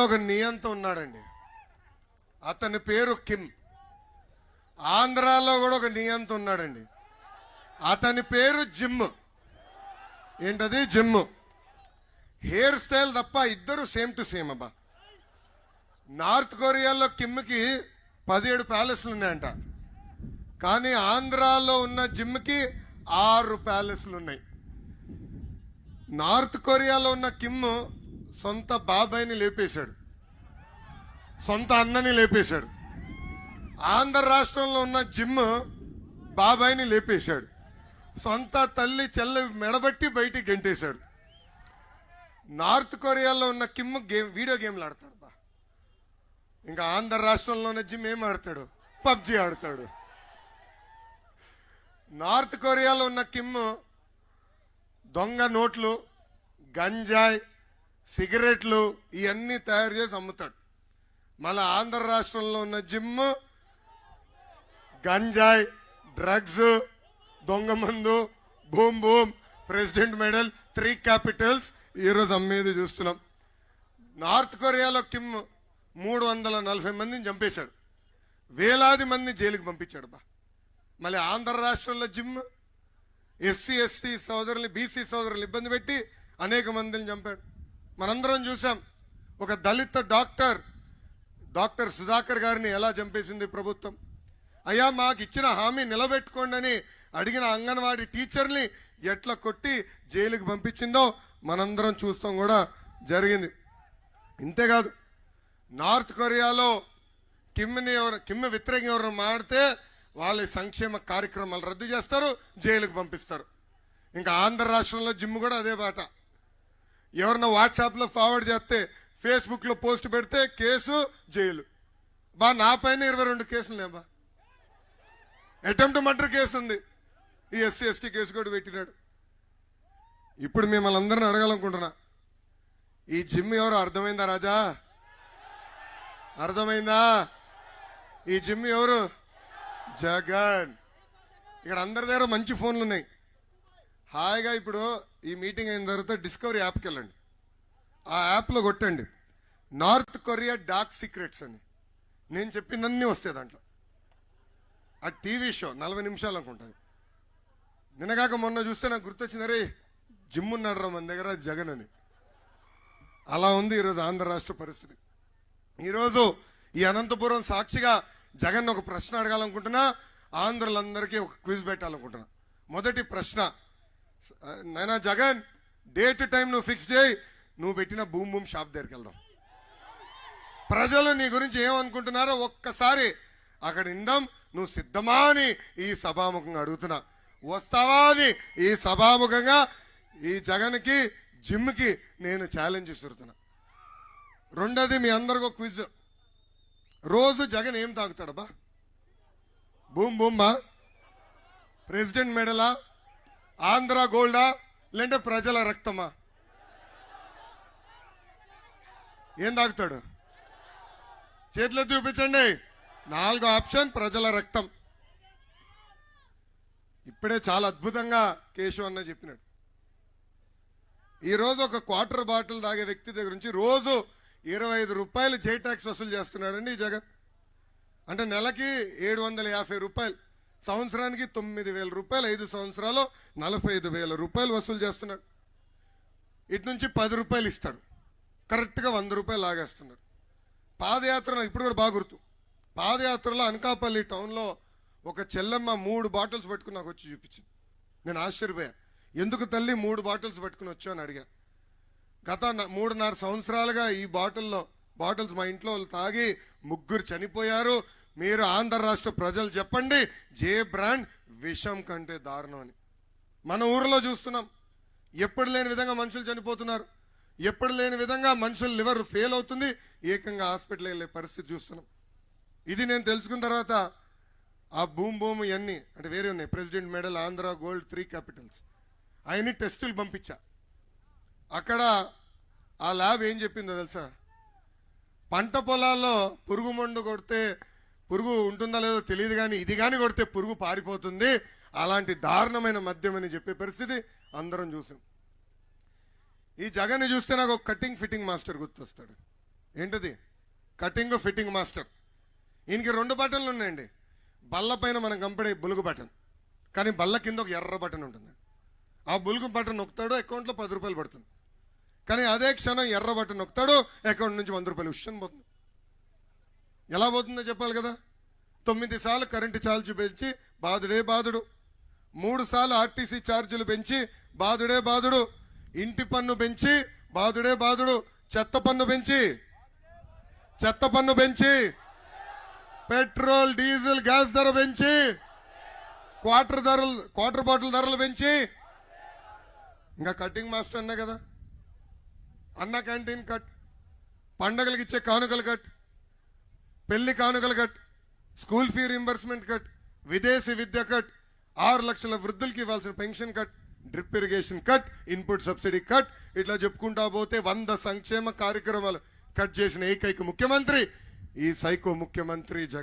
ఒక నియంత ఉన్నాడండి. అతని పేరు కిమ్. ఆంధ్రాలో కూడా ఒక నియంత ఉన్నాడండి. అతని పేరు జిమ్. ఏంటది? జిమ్. హెయిర్ స్టైల్ తప్ప ఇద్దరు సేమ్ టు సేమ్ అబ్బా. నార్త్ కొరియాలో కిమ్కి పదిహేడు ప్యాలెస్లు ఉన్నాయంట. కానీ ఆంధ్రాలో ఉన్న జిమ్కి ఆరు ప్యాలెస్లు ఉన్నాయి. నార్త్ కొరియాలో ఉన్న కిమ్ సొంత బాబాయిని లేపేశాడు. సొంత అన్నని లేపేశాడు. ఆంధ్ర రాష్ట్రంలో ఉన్న జిమ్ బాబాయిని లేపేశాడు. సొంత తల్లి చెల్ల మెడబట్టి బయటికి గెంటేశాడు. నార్త్ కొరియాలో ఉన్న కిమ్ గేమ్ వీడియో గేమ్లు ఆడతాడు బా. ఇంకా ఆంధ్ర రాష్ట్రంలో ఉన్న జిమ్ ఏం ఆడతాడు? పబ్జి ఆడతాడు. నార్త్ కొరియాలో ఉన్న కిమ్ దొంగ నోట్లు గంజాయి సిగరెట్లు ఇవన్నీ తయారు చేసి అమ్ముతాడు. మళ్ళీ ఆంధ్ర రాష్ట్రంలో ఉన్న జిమ్ గంజాయి డ్రగ్స్ దొంగ మందు boom boom president medal three capitals ఈరోజు అమ్మేది చూస్తున్నాం. నార్త్ కొరియాలో కిమ్ మూడు వందల నలభై మందిని చంపేశాడు. వేలాది మందిని జైలుకి పంపించాడు బా. మళ్ళీ ఆంధ్ర రాష్ట్రంలో జిమ్ ఎస్సీ ఎస్టీ సోదరుల్ని బీసీ సోదరులు ఇబ్బంది పెట్టి అనేక మందిని చంపాడు. మనందరం చూసాం ఒక దళిత డాక్టర్ డాక్టర్ సుధాకర్ గారిని ఎలా చంపేసింది ప్రభుత్వం? అయ్యా మాకు ఇచ్చిన హామీ నిలబెట్టుకోండి అని అడిగిన అంగన్వాడీ టీచర్ని ఎట్లా కొట్టి జైలుకి పంపించిందో మనందరం చూస్తాం కూడా జరిగింది. ఇంతేకాదు నార్త్ కొరియాలో కిమ్ని ఎవరు కిమ్మి వ్యతిరేకం ఎవరు మాడితే వాళ్ళ సంక్షేమ కార్యక్రమాలు రద్దు చేస్తారు జైలుకు పంపిస్తారు. ఇంకా ఆంధ్ర రాష్ట్రంలో జిమ్ కూడా అదే బాట. ఎవరన్నా వాట్సాప్లో ఫార్వర్డ్ చేస్తే ఫేస్బుక్లో పోస్ట్ పెడితే కేసు జైలు. బా నా పైన ఇరవై రెండు కేసులు లేబా అటెంప్ట్ మర్డర్ కేసు ఉంది. ఈ ఎస్సీ ఎస్టీ కేసు కూడా పెట్టినాడు. ఇప్పుడు మిమ్మల్ని అందరిని అడగాలనుకుంటున్నా. ఈ జిమ్ ఎవరు అర్థమైందా రాజా? అర్థమైందా? ఈ జిమ్ ఎవరు? జగన్. ఇక్కడ అందరి దగ్గర మంచి ఫోన్లు ఉన్నాయి. హాయిగా ఇప్పుడు ఈ మీటింగ్ అయిన తర్వాత డిస్కవరీ యాప్కి వెళ్ళండి. ఆ యాప్లో కొట్టండి. నార్త్ కొరియా డార్క్ సీక్రెట్స్ అని. నేను చెప్పిందన్నీ వస్తాయి దాంట్లో. ఆ టీవీ షో నలభై నిమిషాలు అనుకుంటుంది. నిన్నగాక మొన్న చూస్తే నాకు గుర్తొచ్చింది అరే జిమ్ ఉన్నాడు రా మన దగ్గర జగన్ అని. అలా ఉంది ఈరోజు ఆంధ్ర రాష్ట్ర పరిస్థితి. ఈరోజు ఈ అనంతపురం సాక్షిగా జగన్ ఒక ప్రశ్న అడగాలనుకుంటున్నా ఆంధ్రులందరికీ ఒక క్విజ్ పెట్టాలనుకుంటున్నా. మొదటి ప్రశ్న నైనా జగన్ డేట్ టైం నువ్వు ఫిక్స్ చేయి. నువ్వు పెట్టిన భూమి భూమి షాప్ దగ్గరికి వెళ్దాం. ప్రజలు నీ గురించి ఏమనుకుంటున్నారో ఒక్కసారి అక్కడ ఇందాం నువ్వు సిద్ధమా అని ఈ సభాముఖంగా అడుగుతున్నా. వస్తావా అని ఈ సభాముఖంగా ఈ జగన్కి జిమ్కి నేను ఛాలెంజ్ ఇస్తున్నా రెండోది మీ అందరికో క్విజ్ రోజు జగన్ ఏం తాగుతాడబ్బా? భూమ్ భూమ్మా ప్రెసిడెంట్ మెడలా ఆంధ్ర గోల్డా లేదంటే ప్రజల రక్తమా? ఏం తాగుతాడు? చేతిలో చూపించండి. నాలుగో ఆప్షన్ ప్రజల రక్తం. ఇప్పుడే చాలా అద్భుతంగా కేశవ్ అన్న చెప్పినాడు. ఈరోజు ఒక క్వార్టర్ బాటిల్ తాగే వ్యక్తి దగ్గర నుంచి రోజు ఇరవై ఐదు రూపాయలు జే ట్యాక్స్ వసూలు చేస్తున్నాడండి ఈ జగన్. అంటే నెలకి ఏడు వందల యాభై రూపాయలు. సంవత్సరానికి తొమ్మిది వేల రూపాయలు ఐదు సంవత్సరాలు నలభై ఐదు వేల రూపాయలు వసూలు చేస్తున్నాడు ఇటు నుంచి పది రూపాయలు ఇస్తాడు కరెక్ట్గా వంద రూపాయలు లాగేస్తున్నాడు పాదయాత్ర ఇప్పుడు కూడా బాగా గుర్తు. పాదయాత్రలో అనకాపల్లి టౌన్లో ఒక చెల్లెమ్మ మూడు బాటిల్స్ పట్టుకుని నాకు వచ్చి చూపించింది. నేను ఆశ్చర్యపోయా. ఎందుకు తల్లి మూడు బాటిల్స్ పట్టుకుని వచ్చావు అని అడిగా. గత మూడున్నర సంవత్సరాలుగా ఈ బాటిల్లో బాటిల్స్ మా ఇంట్లో వాళ్ళు తాగి ముగ్గురు చనిపోయారు. మీరు ఆంధ్ర రాష్ట్ర ప్రజలు చెప్పండి జే బ్రాండ్ విషం కంటే దారుణం అని. మన ఊరిలో చూస్తున్నాం. ఎప్పుడు లేని విధంగా మనుషులు చనిపోతున్నారు. ఎప్పుడు లేని విధంగా మనుషుల లివర్ ఫెయిల్ అవుతుంది. ఏకంగా హాస్పిటల్ వెళ్ళే పరిస్థితి చూస్తున్నాం. ఇది నేను తెలుసుకున్న తర్వాత ఆ భూమి భూమి ఇవన్నీ అంటే వేరే ఉన్నాయి. President medal Andhra gold three capitals. అవన్నీ టెస్టులు పంపించా. అక్కడ ఆ ల్యాబ్ ఏం చెప్పిందో తెలుసా? పంట పొలాల్లో పురుగు మందు కొడితే పురుగు ఉంటుందా లేదో తెలియదు కానీ ఇది కానీ కొడితే పురుగు పారిపోతుంది. అలాంటి దారుణమైన మద్యం అని చెప్పే పరిస్థితి అందరం చూసాం. ఈ జగన్ చూస్తే నాకు ఒక కటింగ్ ఫిట్టింగ్ మాస్టర్ గుర్తొస్తాడు. ఏంటది? కటింగ్ ఫిట్టింగ్ మాస్టర్ ఈయనకి రెండు బటన్లు ఉన్నాయండి. బల్ల పైన మనం కంపడే బులుగు బటన్. కానీ బల్ల కింద ఒక ఎర్ర బటన్ ఉంటుంది. ఆ బులుగు బటన్ నొక్కుతాడు అకౌంట్లో పది రూపాయలు పడుతుంది. కానీ అదే క్షణం ఎర్ర బటన్ నొక్కుతాడు అకౌంట్ నుంచి వంద రూపాయలు ఉష్యం పోతుంది. ఎలా పోతుందో చెప్పాలి కదా? తొమ్మిది సార్లు కరెంటు ఛార్జీ పెంచి బాధుడే బాధుడు. మూడు సార్లు ఆర్టీసీ ఛార్జీలు పెంచి బాధుడే బాధుడు. ఇంటి పన్ను పెంచి బాధుడే బాధుడు. చెత్త పన్ను పెంచి చెత్త పన్ను పెంచి పెట్రోల్ డీజిల్ గ్యాస్ ధర పెంచి క్వార్టర్ ధరలు క్వార్టర్ బాటిల్ ధరలు పెంచి. ఇంకా కటింగ్ మాస్టర్ అన్నా కదా? అన్న క్యాంటీన్ కట్. పండగలకు ఇచ్చే కానుకలు కట్. పెళ్ళి కానుకలు cut school fee reimbursement cut విదేశీ విద్య కట్ ఆరు లక్షల వృద్ధులకి ఇవ్వాల్సిన pension cut drip irrigation cut input subsidy cut ఇట్లా చెప్పుకుంటా పోతే వంద సంక్షేమ కార్యక్రమాలు కట్ చేసిన ఏకైక ముఖ్యమంత్రి ఈ సైకో ముఖ్యమంత్రి జగన్.